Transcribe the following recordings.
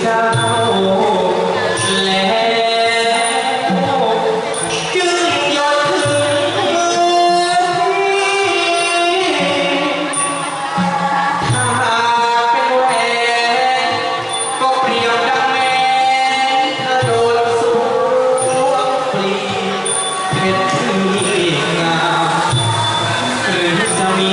เจ้าแล้วจึยากถึเมื่นถ้าเป็นแหก็เปรียบดังแม่ถ้าโดนสวมลวงปลีเพชรที่งามหรือจะมี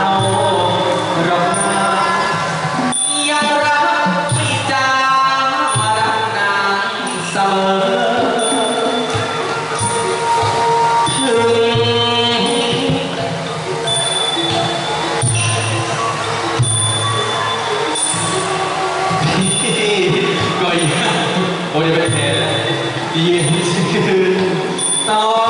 이게 지금 따 그